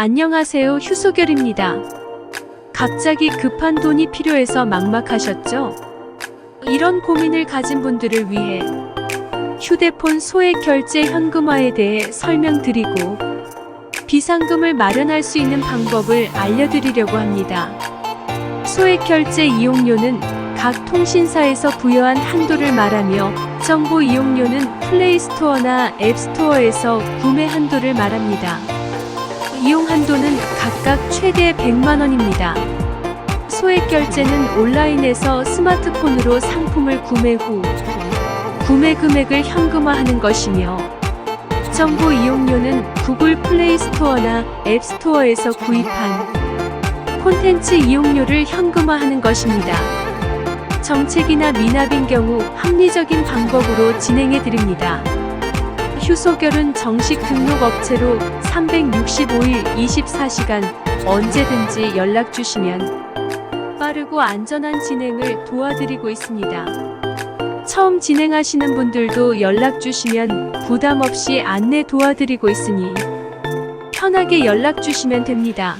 안녕하세요. 휴소결입니다. 갑자기 급한 돈이 필요해서 막막하셨죠? 이런 고민을 가진 분들을 위해 휴대폰 소액 결제 현금화에 대해 설명드리고 비상금을 마련할 수 있는 방법을 알려드리려고 합니다. 소액 결제 이용료는 각 통신사에서 부여한 한도를 말하며 정보 이용료는 플레이스토어나 앱스토어에서 구매 한도를 말합니다. 이용 한도는 각각 최대 100만 원입니다. 소액 결제는 온라인에서 스마트폰으로 상품을 구매 후 구매 금액을 현금화하는 것이며 정보 이용료는 구글 플레이 스토어나 앱 스토어에서 구입한 콘텐츠 이용료를 현금화하는 것입니다. 정책이나 미납인 경우 합리적인 방법으로 진행해 드립니다. 휴소결은 정식 등록 업체로 365일 24시간 언제든지 연락 주시면 빠르고 안전한 진행을 도와드리고 있습니다. 처음 진행하시는 분들도 연락 주시면 부담 없이 안내 도와드리고 있으니 편하게 연락 주시면 됩니다.